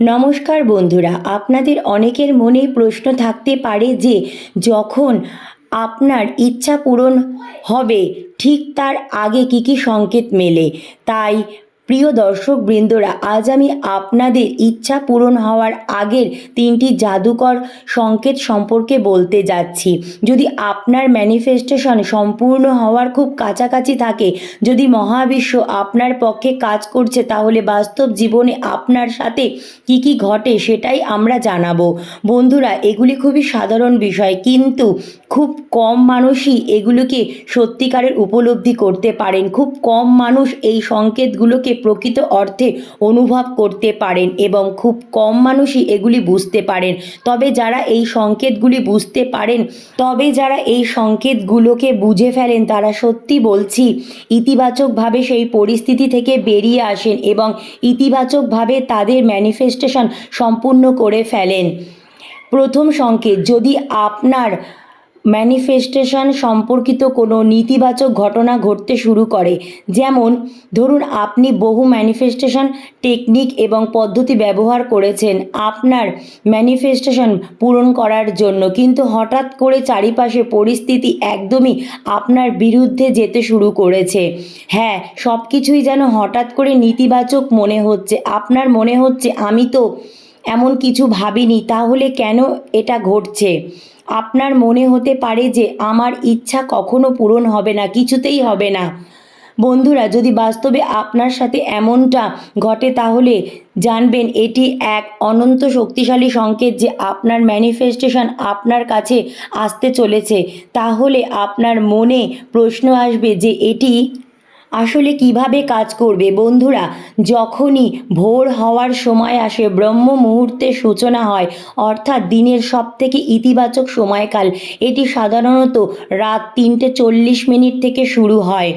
নমস্কার বন্ধুরা, আপনাদের অনেকের মনে প্রশ্ন থাকতে পারে যে, যখন আপনার ইচ্ছা পূরণ হবে, ঠিক তার আগে কি কি সংকেত মেলে? তাই প্রিয় দর্শক বৃন্দরা আজ আমি আপনাদের ইচ্ছা পূরণ হওয়ার আগের তিনটি জাদুকর সংকেত সম্পর্কে বলতে যাচ্ছি। যদি আপনার ম্যানিফেস্টেশন সম্পূর্ণ হওয়ার খুব কাছাকাছি থাকে, যদি মহাবিশ্ব আপনার পক্ষে কাজ করছে, তাহলে বাস্তব জীবনে আপনার সাথে কি কি ঘটে সেটাই আমরা জানাব। বন্ধুরা, এগুলি খুবই সাধারণ বিষয়, কিন্তু খুব কম মানুষই এগুলোকে সত্যিকারের উপলব্ধি করতে পারেন। খুব কম মানুষ এই সংকেতগুলোকে প্রকৃত অর্থে অনুভব করতে পারেন এবং খুব কম মানুষই এগুলি বুঝতে পারেন। তবে যারা এই সংকেতগুলি বুঝতে পারেন, তবে যারা এই সংকেতগুলোকে বুঝে ফেলেন, তারা সত্যি বলছি, ইতিবাচকভাবে সেই পরিস্থিতি থেকে বেরিয়ে আসেন এবং ইতিবাচকভাবে তাদের ম্যানিফেস্টেশন সম্পূর্ণ করে ফেলেন। প্রথম সংকেত, যদি আপনার ম্যানিফেস্টেশন সম্পর্কিত কোনো নেতিবাচক ঘটনা ঘটতে শুরু করে। যেমন, ধরুন আপনি বহু ম্যানিফেস্টেশন টেকনিক এবং পদ্ধতি ব্যবহার করেছেন আপনার ম্যানিফেস্টেশন পূরণ করার জন্য। কিন্তু হঠাৎ করে চারিপাশে পরিস্থিতি একদমই আপনার বিরুদ্ধে যেতে শুরু করেছে। হ্যাঁ সব কিছুই যেন হঠাৎ করে নেতিবাচক মনে হচ্ছে। আপনার মনে হচ্ছে, আমি তো এমন কিছু ভাবিনি, তাহলে কেন এটা ঘটছে? আপনার মনে হতে পারে যে আমার ইচ্ছা কখনো পূরণ হবে না, কিছুতেই হবে না। বন্ধুরা, যদি বাস্তবে আপনার সাথে এমনটা ঘটে, তাহলে জানবেন এটি এক অনন্ত শক্তিশালী সংকেত যে আপনার ম্যানিফেস্টেশন আপনার কাছে আসতে চলেছে। তাহলে আপনার মনে প্রশ্ন আসবে যে এটি আসলে কীভাবে কাজ করবে? বন্ধুরা, যখনই ভোর হওয়ার সময় আসে, ব্রহ্ম মুহূর্তে সূচনা হয়, অর্থাৎ দিনের সব থেকে ইতিবাচক সময়কাল, এটি সাধারণত রাত তিনটে চল্লিশ মিনিট থেকে শুরু হয়।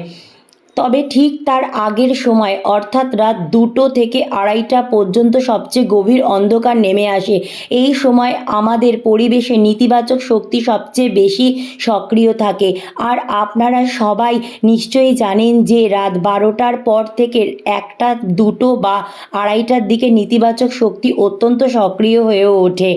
তবে ঠিক তার আগের সময়, অর্থাৎ রাত দুটো থেকে আড়াইটা পর্যন্ত সবচেয়ে গভীর অন্ধকার নেমে আসে। এই সময় আমাদের পরিবেশে নেতিবাচক শক্তি সবচেয়ে বেশি সক্রিয় থাকে। আর আপনারা সবাই নিশ্চয়ই জানেন যে রাত বারোটার পর থেকে একটা, দুটো বা আড়াইটার দিকে নেতিবাচক শক্তি অত্যন্ত সক্রিয় হয়ে ওঠে।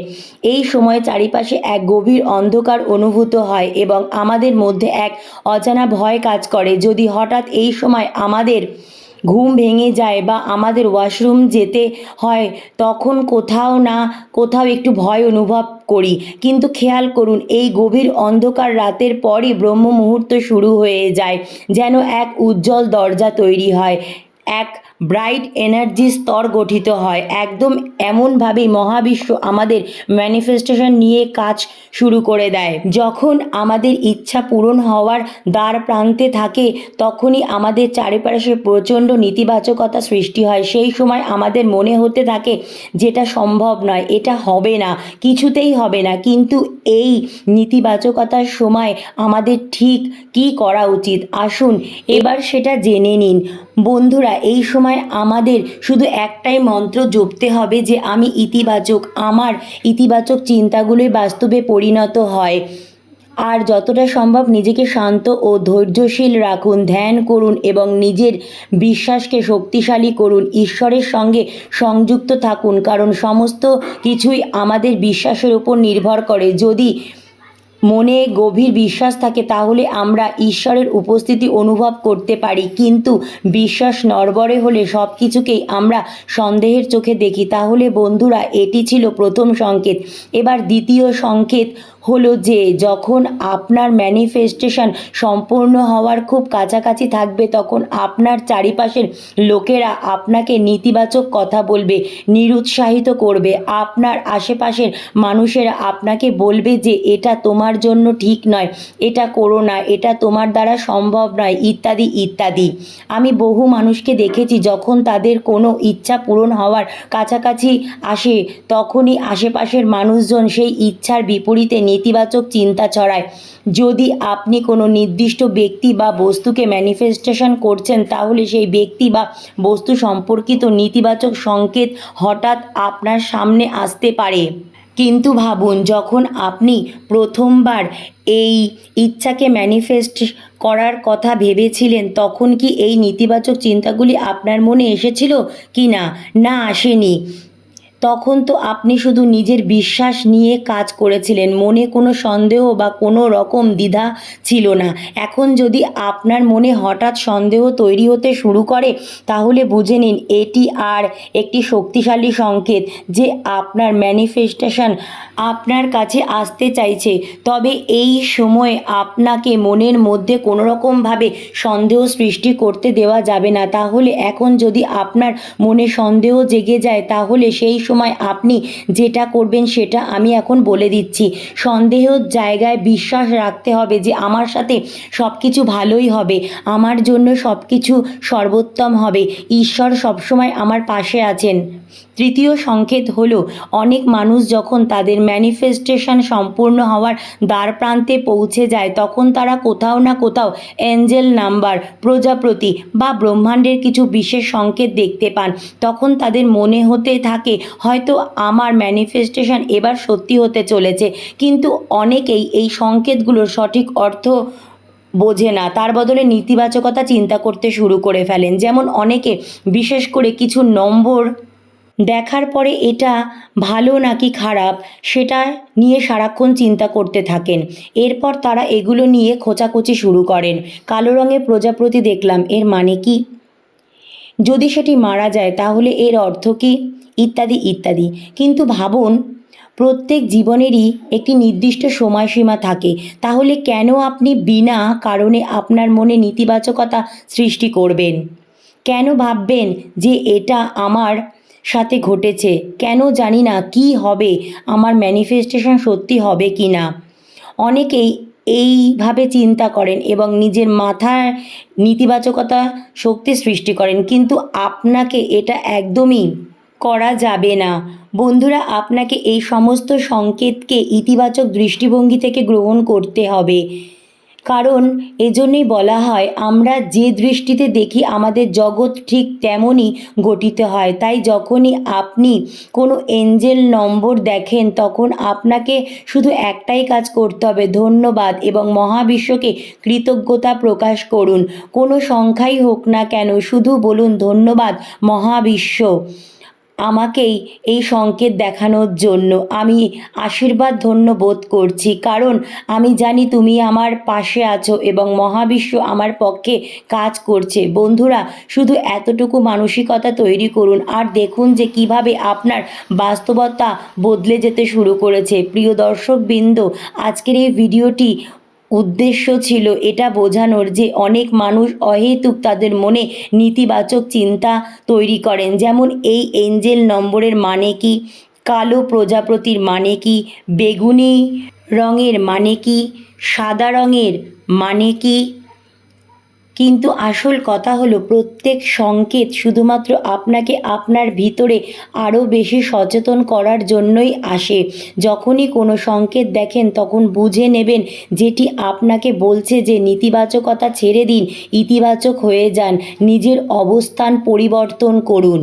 এই সময় চারিপাশে এক গভীর অন্ধকার অনুভূত হয় এবং আমাদের মধ্যে এক অজানা ভয় কাজ করে। যদি হঠাৎ এই সময় আমাদের ঘুম ভেঙে যায় বা আমাদের ওয়াশরুম যেতে হয়, তখন কোথাও না কোথাও একটু ভয় অনুভব করি। কিন্তু খেয়াল করুন, এই গভীর অন্ধকার রাতের পরই ব্রহ্ম মুহূর্ত শুরু হয়ে যায়, যেন এক উজ্জ্বল দরজা তৈরি হয়, এক ব্রাইট এনার্জি স্তর গঠিত হয়। একদম এমনভাবেই মহাবিশ্ব আমাদের ম্যানিফেস্টেশন নিয়ে কাজ শুরু করে দেয়। যখন আমাদের ইচ্ছা পূরণ হওয়ার দ্বার প্রান্তে থাকে, তখনই আমাদের চারিপাশে প্রচণ্ড নেতিবাচকতা সৃষ্টি হয়। সেই সময় আমাদের মনে হতে থাকে, যেটা সম্ভব নয়, এটা হবে না, কিছুতেই হবে না। কিন্তু এই নেতিবাচকতার সময় আমাদের ঠিক কি করা উচিত? আসুন, এবার সেটা জেনে নিন। বন্ধুরা, এই সময় আমাদের শুধু একটাই মন্ত্র জপতে হবে যে আমি ইতিবাচক, আমার ইতিবাচক চিন্তাগুলোই বাস্তবে পরিণত হয়। আর যতটা সম্ভব নিজেকে শান্ত ও ধৈর্যশীল রাখুন, ধ্যান করুন এবং নিজের বিশ্বাসকে শক্তিশালী করুন, ঈশ্বরের সঙ্গে সংযুক্ত থাকুন, কারণ সমস্ত কিছুই আমাদের বিশ্বাসের উপর নির্ভর করে। যদি মনে গভীর বিশ্বাস থাকে, তাহলে আমরা ঈশ্বরের উপস্থিতি অনুভব করতে পারি। কিন্তু বিশ্বাস নড়বড়ে হলে সব কিছুকেই আমরা সন্দেহের চোখে দেখি। তাহলে বন্ধুরা, এটি ছিল প্রথম সংকেত। এবার দ্বিতীয় সংকেত হলো যে, যখন আপনার ম্যানিফেস্টেশন সম্পূর্ণ হওয়ার খুব কাছাকাছি থাকবে, তখন আপনার চারিপাশের লোকেরা আপনাকে নেতিবাচক কথা বলবে, নিরুৎসাহিত করবে। আপনার আশেপাশের মানুষেরা আপনাকে বলবে যে, এটা তোমার জন্য ঠিক নয়। এটা করো না, এটা তোমার দ্বারা সম্ভব নয়। ইত্যাদি ইত্যাদি। আমি বহু মানুষকে দেখেছি, যখন তাদের কোনো ইচ্ছা পূরণ হওয়ার কাছাকাছি আসে, তখনই আশেপাশের মানুষজন সেই ইচ্ছার বিপরীতে নেতিবাচক চিন্তা ছড়ায়। যদি আপনি কোনো নির্দিষ্ট ব্যক্তি বা বস্তুকে ম্যানিফেস্টেশন করছেন, তাহলে সেই ব্যক্তি বা বস্তু সম্পর্কিত নেতিবাচক সংকেত হঠাৎ আপনার সামনে আসতে পারে। কিন্তু ভাবুন, যখন আপনি প্রথমবার এই ইচ্ছাকে ম্যানিফেস্ট করার কথা ভেবেছিলেন, তখন কি এই নেতিবাচক চিন্তাগুলি আপনার মনে এসেছিল কি না না আসেনি। তখন তো আপনি শুধু নিজের বিশ্বাস নিয়ে কাজ করেছিলেন। মনে কোনো সন্দেহ বা কোনো রকম দ্বিধা ছিল না। এখন যদি আপনার মনে হঠাৎ সন্দেহ তৈরি হতে শুরু করে, তাহলে বুঝে নিন এটি আর একটি শক্তিশালী সংকেত যে আপনার ম্যানিফেস্টেশন আপনার কাছে আসতে চাইছে। তবে এই সময়ে আপনাকে মনের মধ্যে কোনো রকমভাবে সন্দেহ সৃষ্টি করতে দেওয়া যাবে না। তাহলে এখন যদি আপনার মনে সন্দেহ জেগে যায়, তাহলে সেই সময় আপনি যেটা করবেন সেটা আমি এখন বলে দিচ্ছি। সন্দেহের জায়গায় বিশ্বাস রাখতে হবে যে আমার সাথে সব কিছু ভালোই হবে, আমার জন্য সব কিছু সর্বোত্তম হবে। ঈশ্বর সবসময় আমার পাশে আছেন। তৃতীয় সংকেত হলো, অনেক মানুষ যখন তাদের ম্যানিফেস্টেশন সম্পূর্ণ হওয়ার দ্বার প্রান্তে পৌঁছে যায়, তখন তারা কোথাও না কোথাও অ্যাঞ্জেল নাম্বার প্রজাপতি বা ব্রহ্মাণ্ডের কিছু বিশেষ সংকেত দেখতে পান। তখন তাদের মনে হতে থাকে, হয়তো আমার ম্যানিফেস্টেশন এবার সত্যি হতে চলেছে। কিন্তু অনেকেই এই সংকেতগুলোর সঠিক অর্থ বোঝে না। তার বদলে নেতিবাচকতা চিন্তা করতে শুরু করে ফেলেন। যেমন অনেকে, বিশেষ করে কিছু নম্বর দেখার পরে এটা ভালো নাকি খারাপ, সেটা নিয়ে সারাক্ষণ চিন্তা করতে থাকেন। এরপর তারা এগুলো নিয়ে খোঁচাখুচি শুরু করেন। কালো রঙের প্রজাপতি দেখলাম, এর মানে কি? যদি সেটি মারা যায়, তাহলে এর অর্থ কি? ইত্যাদি ইত্যাদি। কিন্তু ভাবুন, প্রত্যেক জীবনেরই একটি নির্দিষ্ট সময়সীমা থাকে। তাহলে কেন আপনি বিনা কারণে আপনার মনে নেতিবাচকতা সৃষ্টি করবেন? কেন ভাববেন যে এটা আমার সাথে ঘটেছে। কেন জানি না কি হবে, আমার ম্যানিফেস্টেশন সত্যি হবে কি না। অনেকেই এইভাবে চিন্তা করেন এবং নিজের মাথার নেতিবাচকতা শক্তি সৃষ্টি করেন, কিন্তু আপনাকে এটা একদমই করা যাবে না। বন্ধুরা, আপনাকে এই সমস্ত সংকেতকে ইতিবাচক দৃষ্টিভঙ্গি থেকে গ্রহণ করতে হবে। কারণ এজন্যই বলা হয়, আমরা যে দৃষ্টিতে দেখি আমাদের জগৎ ঠিক তেমনই গঠিত হয়। তাই যখনই আপনি কোনো এঞ্জেল নম্বর দেখেন, তখন আপনাকে শুধু একটাই কাজ করতে হবে, ধন্যবাদ এবং মহাবিশ্বকে কৃতজ্ঞতা প্রকাশ করুন। কোনো সংখ্যাই হোক না কেন, শুধু বলুন ধন্যবাদ মহাবিশ্ব। আমাকেই এই সংকেত দেখানোর জন্য আমি আশীর্বাদ ধন্য বোধ করছি। কারণ আমি জানি তুমি আমার পাশে আছো এবং মহাবিশ্ব আমার পক্ষে কাজ করছে। বন্ধুরা, শুধু এতটুকু মানসিকতা তৈরি করুন আর দেখুন যে কীভাবে আপনার বাস্তবতা বদলে যেতে শুরু করেছে। প্রিয় দর্শকবৃন্দ, আজকের এই ভিডিওটি উদ্দেশ্য ছিল এটা বোঝানোর যে অনেক মানুষ অহেতুক তাদের মনে নেতিবাচক চিন্তা তৈরি করেন। যেমন এই এঞ্জেল নম্বরের মানে কি? কালো প্রজাপতির মানে কি? বেগুনি রঙের মানে কি? সাদা রঙের মানে কি? কিন্তু আসল কথা হলো, প্রত্যেক সংকেত শুধুমাত্র আপনাকে আপনার ভিতরে আরও বেশি সচেতন করার জন্যই আসে। যখনই কোনো সংকেত দেখেন, তখন বুঝে নেবেন যেটি আপনাকে বলছে যে নেতিবাচকতা ছেড়ে দিন, ইতিবাচক হয়ে যান, নিজের অবস্থান পরিবর্তন করুন।